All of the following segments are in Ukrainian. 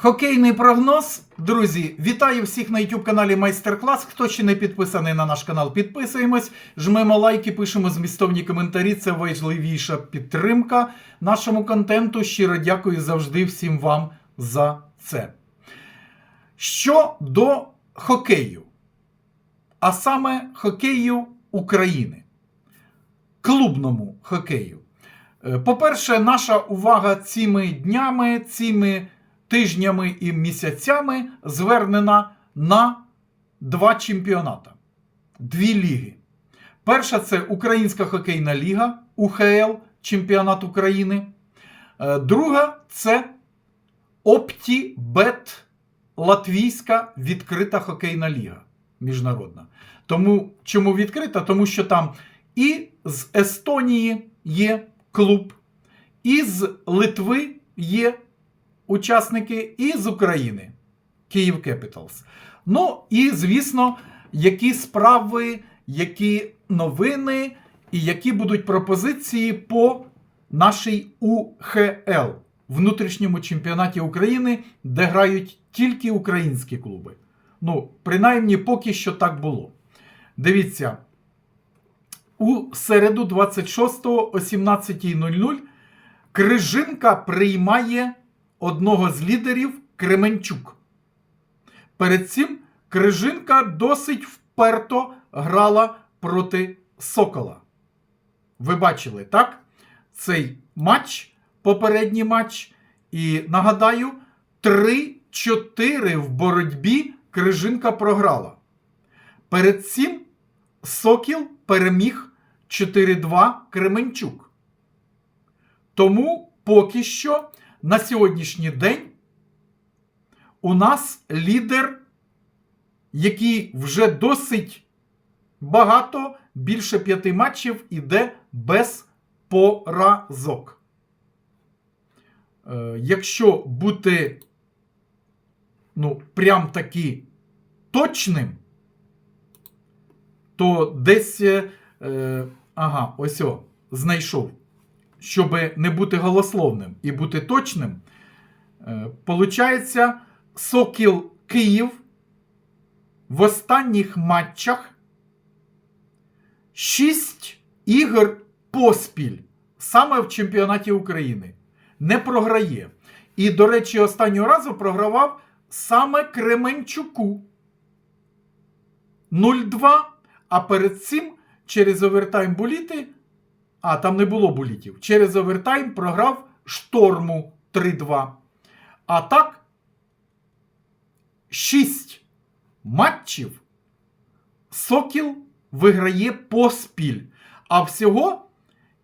Хокейний прогноз. Друзі, вітаю всіх на YouTube каналі Майстер-клас. Хто ще не підписаний на наш канал, підписуємось, жмемо лайки, пишемо змістовні коментарі. Це важливіша підтримка нашому контенту. Щиро дякую завжди всім вам за це. Що до хокею, а саме хокею України, клубному хокею. Е, По-перше, наша увага цими днями, цими тижнями і місяцями звернена на два чемпіоната, дві ліги. Перша це Українська хокейна ліга, УХЛ, чемпіонат України. Е, Друга це OptiBet, Латвійська відкрита хокейна ліга міжнародна. Тому чому відкрита? Тому що там і з Естонії є клуб, і з Литви є учасники, і з України Київ Кепіталс. Ну і, звісно, які справи, які новини і які будуть пропозиції по нашій УХЛ внутрішньому чемпіонаті України, де грають тільки українські клуби. Ну, принаймні, поки що так було. Дивіться, у середу 26-го о 17.00 Крижинка приймає одного з лідерів Кременчук. Перед цим Крижинка досить вперто грала проти Сокола. Ви бачили, так? Цей матч, попередній матч. І нагадаю, 3-4 в боротьбі Крижинка програла. Перед цим Сокіл переміг 4-2 Кременчук. Тому поки що на сьогоднішній день у нас лідер, який вже досить багато, більше п'яти матчів, іде без поразок. Е, якщо бути ну, прям таки точним, то десь. Е, ага, ось о, знайшов. Щоб не бути голословним і бути точним, е, получається, Сокіл Київ в останніх матчах 6 ігор поспіль саме в чемпіонаті України не програє. І, до речі, останнього разу програвав саме Кременчуку 0-2. А перед цим через овертайм боліти. А, там не було болітів. Через овертайм програв шторму 3-2. А так, 6 матчів Сокіл виграє поспіль. А всього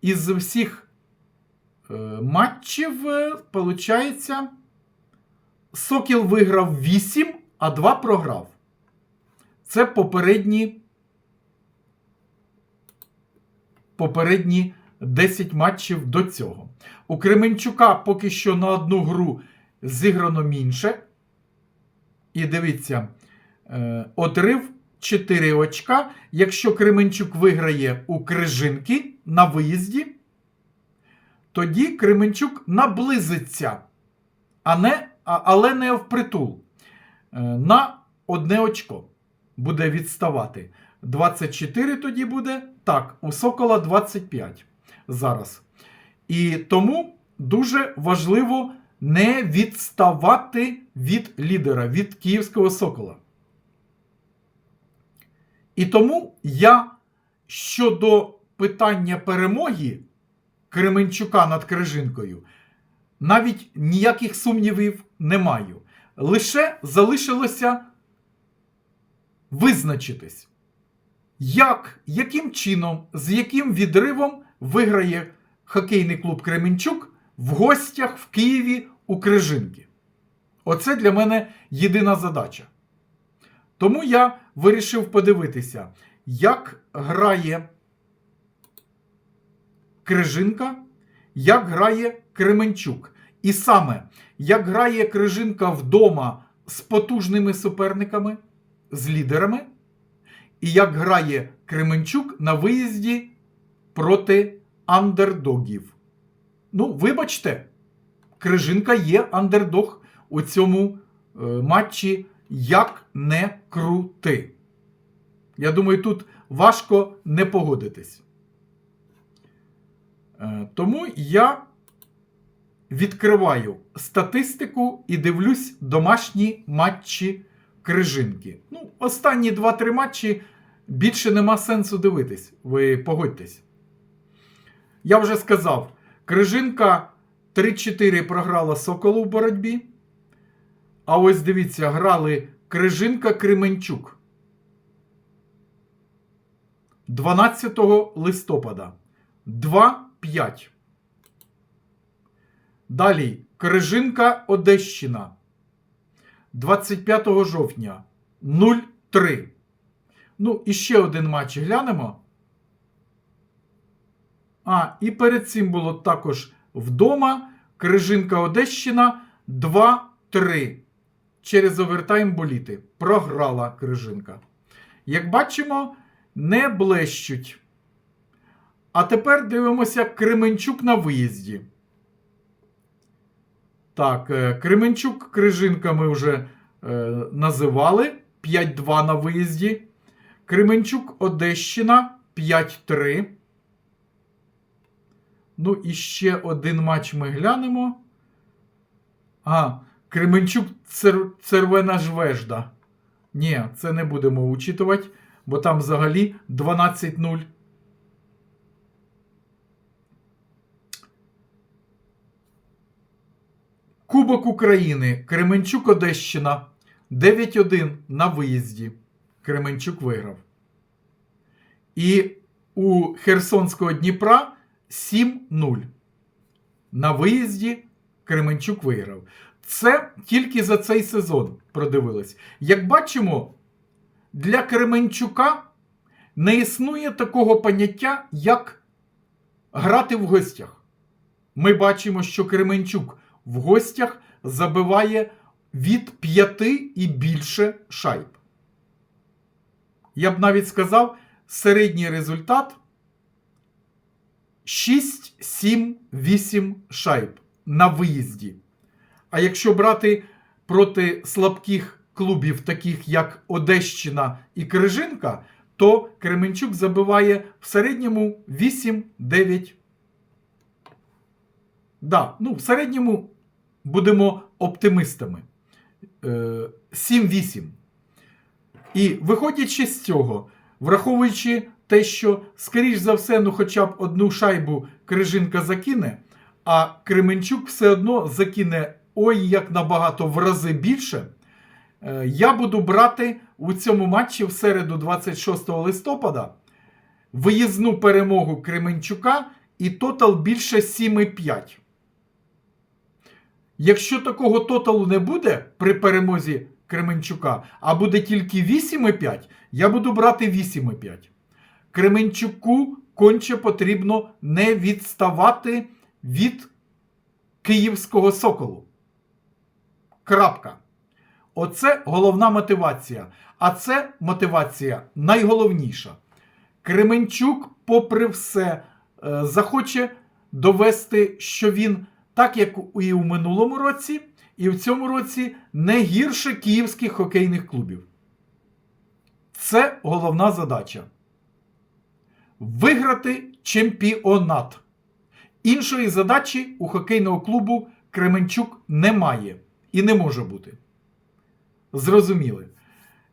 із всіх е, матчів, е, виходить, Сокіл виграв 8, а 2 програв. Це попередні попередні 10 матчів до цього. У Кременчука поки що на одну гру зіграно менше. І дивіться, е, отрив 4 очка. Якщо Кременчук виграє у Крижинки на виїзді, тоді Кременчук наблизиться, а не, але не впритул. Е, на одне очко буде відставати. 24 тоді буде. Так, у Сокола 25 зараз. І тому дуже важливо не відставати від лідера, від Київського Сокола. І тому я щодо питання перемоги Кременчука над Крижинкою навіть ніяких сумнівів не маю. Лише залишилося визначитись як, яким чином, з яким відривом виграє хокейний клуб Кременчук в гостях в Києві у Крижинки. Оце для мене єдина задача. Тому я вирішив подивитися, як грає Крижинка, як грає Кременчук. І саме, як грає Крижинка вдома з потужними суперниками, з лідерами і як грає Кременчук на виїзді проти андердогів. Ну, вибачте, Крижинка є андердог у цьому е, матчі як не крути. Я думаю, тут важко не погодитись. Е, Тому я відкриваю статистику і дивлюсь домашні матчі Крижинки. Ну, останні 2-3 матчі більше нема сенсу дивитись. Ви погодьтесь. Я вже сказав, Крижинка 3-4 програла Соколу в боротьбі. А ось дивіться, грали Крижинка Кременчук. 12 листопада. 2-5. Далі Крижинка Одещина. 25 жовтня 0-3. Ну, і ще один матч глянемо. А, і перед цим було також вдома Крижинка Одещина 2-3. Через овертайм боліти. Програла Крижинка. Як бачимо, не блещуть. А тепер дивимося Кременчук на виїзді. Так, е, Кременчук Крижинка ми вже е, називали 5-2 на виїзді. Кременчук Одещина 5-3. Ну, і ще один матч ми глянемо. А, Кременчук Цер... Цервена Жвежда. Ні, це не будемо учитувати, бо там взагалі 12-0. Кубок України. Кременчук Одещина. 9-1 на виїзді. Кременчук виграв. І у Херсонського Дніпра 7-0. На виїзді Кременчук виграв. Це тільки за цей сезон продивились. Як бачимо, для Кременчука не існує такого поняття, як грати в гостях. Ми бачимо, що Кременчук в гостях забиває від 5 і більше шайб. Я б навіть сказав, середній результат 6, 7, 8 шайб на виїзді. А якщо брати проти слабких клубів, таких як Одещина і Крижинка, то Кременчук забиває в середньому 8-9. Да, ну, в середньому будемо оптимистами. Е, 7-8. І виходячи з цього, враховуючи те, що, скоріш за все, ну хоча б одну шайбу Крижинка закине, а Кременчук все одно закине ой як набагато в рази більше. е, Я буду брати у цьому матчі в середу 26 листопада виїзну перемогу Кременчука і тотал більше 7,5. Якщо такого тоталу не буде при перемозі Кременчука, а буде тільки 8,5, я буду брати 8,5. Кременчуку конче потрібно не відставати від Київського соколу. Крапка. Оце головна мотивація. А це мотивація найголовніша. Кременчук, попри все, е, захоче довести, що він, так як і у минулому році, і в цьому році не гірше київських хокейних клубів. Це головна задача. Виграти чемпіонат. Іншої задачі у хокейного клубу Кременчук немає і не може бути. Зрозуміли.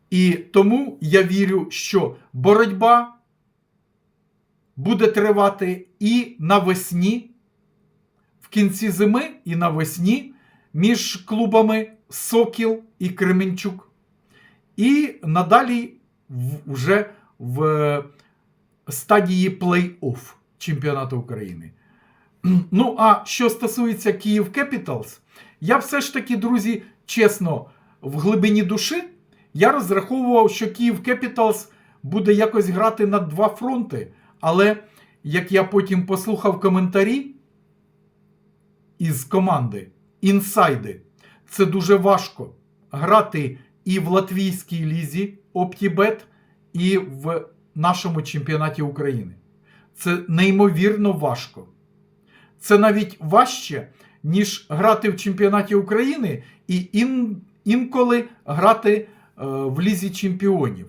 І тому я вірю, що боротьба буде тривати і навесні, в кінці зими, і навесні між клубами Сокіл і Кременчук. І надалі вже в стадії плей-офф чемпіонату України. Ну, а що стосується Київ Кепіталс, я все ж таки, друзі, чесно, в глибині душі я розраховував, що Київ Кепіталс буде якось грати на два фронти. Але як я потім послухав коментарі із команди інсайди, це дуже важко грати і в латвійській лізі Оптібет, і в нашому чемпіонаті України. Це неймовірно важко. Це навіть важче, ніж грати в чемпіонаті України і ін, інколи грати е, в Лізі чемпіонів.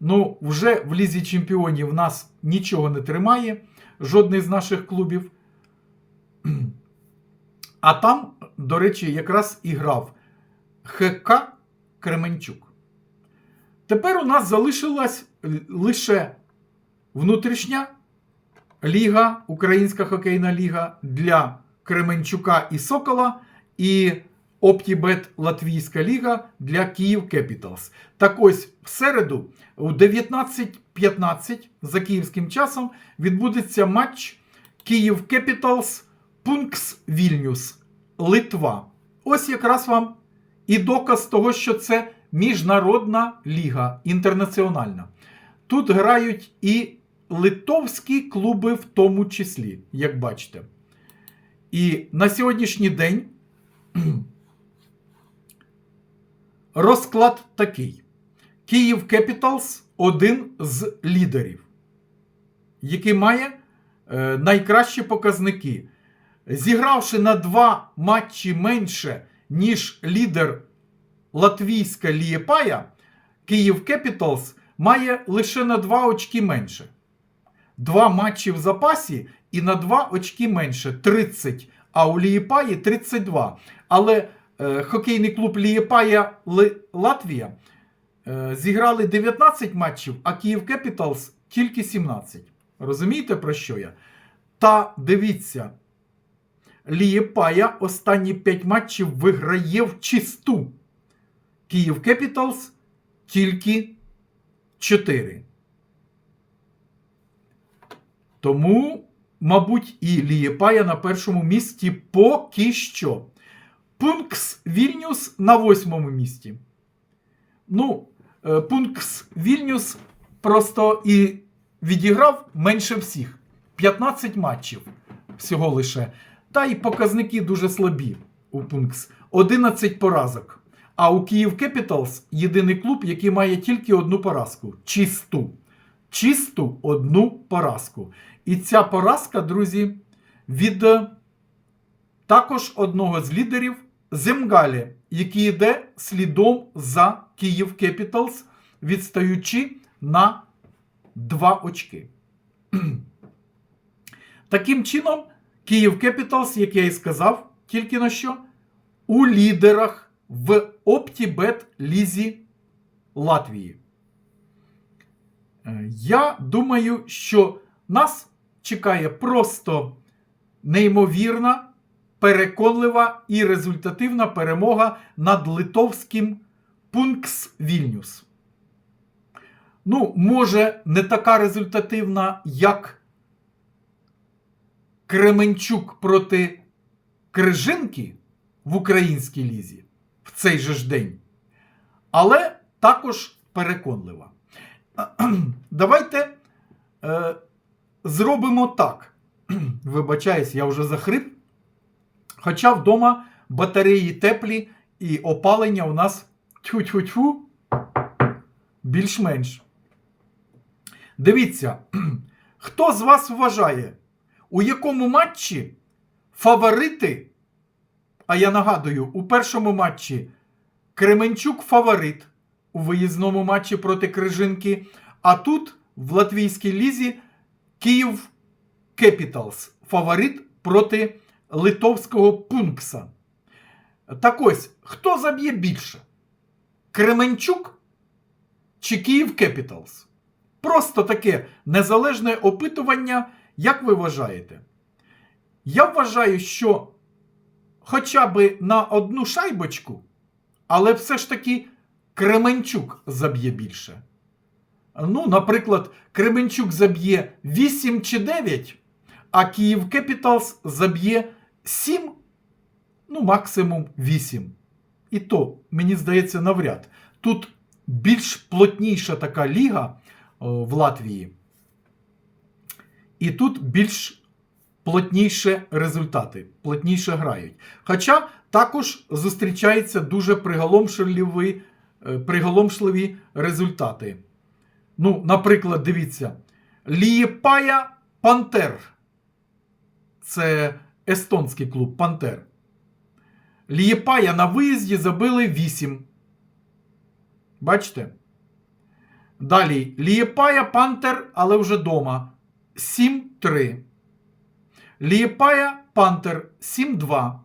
Ну, вже в Лізі чемпіонів нас нічого не тримає, жодний з наших клубів. А там, до речі, якраз і грав ХК Кременчук. Тепер у нас залишилась лише внутрішня ліга, Українська хокейна ліга для Кременчука і Сокола, і Оптібет Латвійська ліга для Київ Кепіталс. Так ось в середу у 19.15 за київським часом відбудеться матч Київ Кепіталс Пункс Вільнюс Литва. Ось якраз вам і доказ того, що це міжнародна ліга інтернаціональна. Тут грають і литовські клуби, в тому числі, як бачите. І на сьогоднішній день розклад такий: Київ Кепіталс один з лідерів, який має е, найкращі показники. Зігравши на два матчі менше, ніж лідер латвійська Лієпая, Київ Кепіталс має лише на два очки менше. Два матчі в запасі і на два очки менше 30, а у Лієпаї 32. Але е, хокейний клуб Лієпая Латвія е, зіграли 19 матчів, а Київ Кепіталс тільки 17. Розумієте про що я? Та дивіться, Лієпая останні 5 матчів виграє в чисту. Київ Кепіталс тільки 4. Тому, мабуть, і Лієпая на першому місці поки що. Пункс Вільнюс на восьмому місці. Ну, е, Пункс Вільнюс просто і відіграв менше всіх. 15 матчів всього лише. Та й показники дуже слабі у Пункс. 11 поразок. А у Київ Кепіталс єдиний клуб, який має тільки одну поразку. Чисту. Чисту одну поразку. І ця поразка, друзі, від е, також одного з лідерів Земгалі, який йде слідом за Київ Кепіталс, відстаючи на 2 очки. Таким чином, Київ Кепіталс, як я і сказав, тільки на що, у лідерах в Оптібет Лізі Латвії. Е, Я думаю, що нас чекає просто неймовірна, переконлива і результативна перемога над литовським Пункс Вільнюс. Ну, може, не така результативна, як Кременчук проти Крижинки в українській лізі в цей же ж день. Але також переконлива. Давайте е, зробимо так. Вибачаюсь, я вже захрип. Хоча вдома батареї теплі і опалення у нас тьфу-тьфу-тьфу більш-менш. Дивіться, хто з вас вважає, у якому матчі фаворити, а я нагадую, у першому матчі Кременчук фаворит у виїзному матчі проти Крижинки, а тут в латвійській лізі Київ Кепіталс фаворит проти литовського Пункса. Так ось, хто заб'є більше? Кременчук чи Київ Кепіталс? Просто таке незалежне опитування, як ви вважаєте? Я вважаю, що хоча б на одну шайбочку, але все ж таки Кременчук заб'є більше. Ну, наприклад, Кременчук заб'є 8 чи 9, а Київ Кепіталс заб'є 7, ну, максимум 8. І то, мені здається, навряд. Тут більш плотніша така ліга о, в Латвії. І тут більш плотніше результати, плотніше грають. Хоча також зустрічаються дуже приголомшливі, е, приголомшливі результати. Ну, наприклад, дивіться, Лієпая Пантер. Це естонський клуб Пантер. Лієпая на виїзді забили 8. Бачите? Далі Лієпая Пантер, але вже дома. 7-3. Лієпая Пантер 7-2.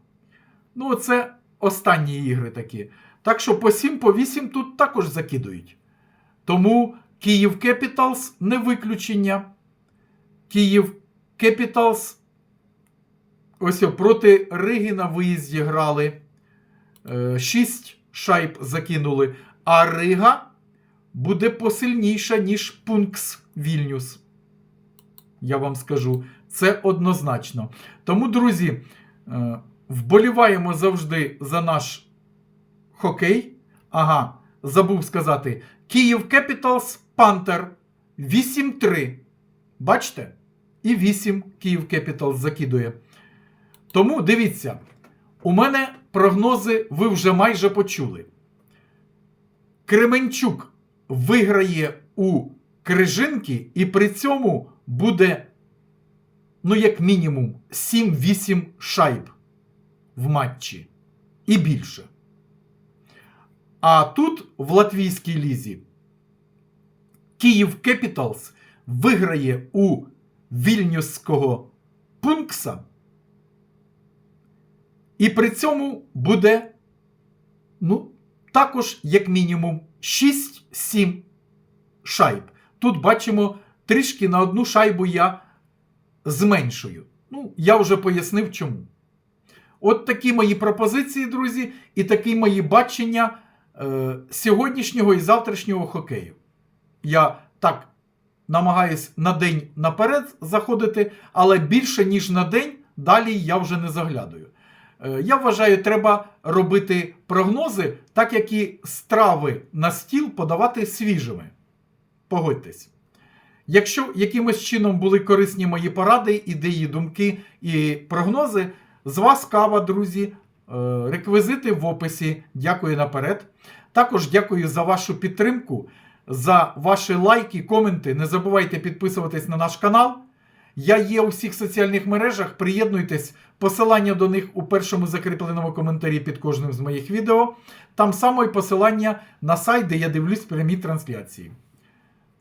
Ну, це останні ігри такі. Так що по 7, по 8 тут також закидують. Тому Київ Кепіталс не виключення. Київ Кепіталс. Ось проти Риги на виїзді грали. 6 шайб закинули. А Рига буде посильніша, ніж Пункс Вільнюс. Я вам скажу. Це однозначно. Тому, друзі, е, вболіваємо завжди за наш хокей. Ага, забув сказати. Київ Кепіталс Пантер 8-3. Бачите? І 8 Київ Кепіталс закидує. Тому дивіться, у мене прогнози ви вже майже почули. Кременчук виграє у Крижинки, і при цьому буде, ну, як мінімум, 7-8 шайб в матчі. І більше. А тут, в латвійській лізі, Київ Кепіталс виграє у вільнюсського пункса. І при цьому буде, ну, також, як мінімум, 6-7 шайб. Тут бачимо, трішки на одну шайбу я зменшую. Ну, я вже пояснив чому. От такі мої пропозиції, друзі, і такі мої бачення е, сьогоднішнього і завтрашнього хокею. Я так намагаюсь на день наперед заходити, але більше, ніж на день, далі я вже не заглядаю. Е, Я вважаю, треба робити прогнози, так як і страви на стіл подавати свіжими. Погодьтесь. Якщо якимось чином були корисні мої поради, ідеї, думки і прогнози, з вас кава, друзі. Е, Реквізити в описі. Дякую наперед. Також дякую за вашу підтримку, за ваші лайки, коменти. Не забувайте підписуватись на наш канал. Я є у всіх соціальних мережах. Приєднуйтесь, посилання до них у першому закріпленому коментарі під кожним з моїх відео. Там само і посилання на сайт, де я дивлюсь прямі трансляції.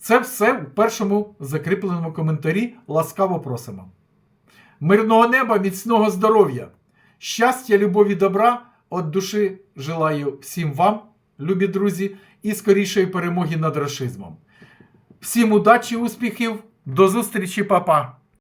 Це все у першому закріпленому коментарі. Ласкаво просимо. Мирного неба, міцного здоров'я, щастя, любові, добра. От душі желаю всім вам, любі друзі, і скорішої перемоги над рашизмом. Всім удачі, успіхів, до зустрічі, папа!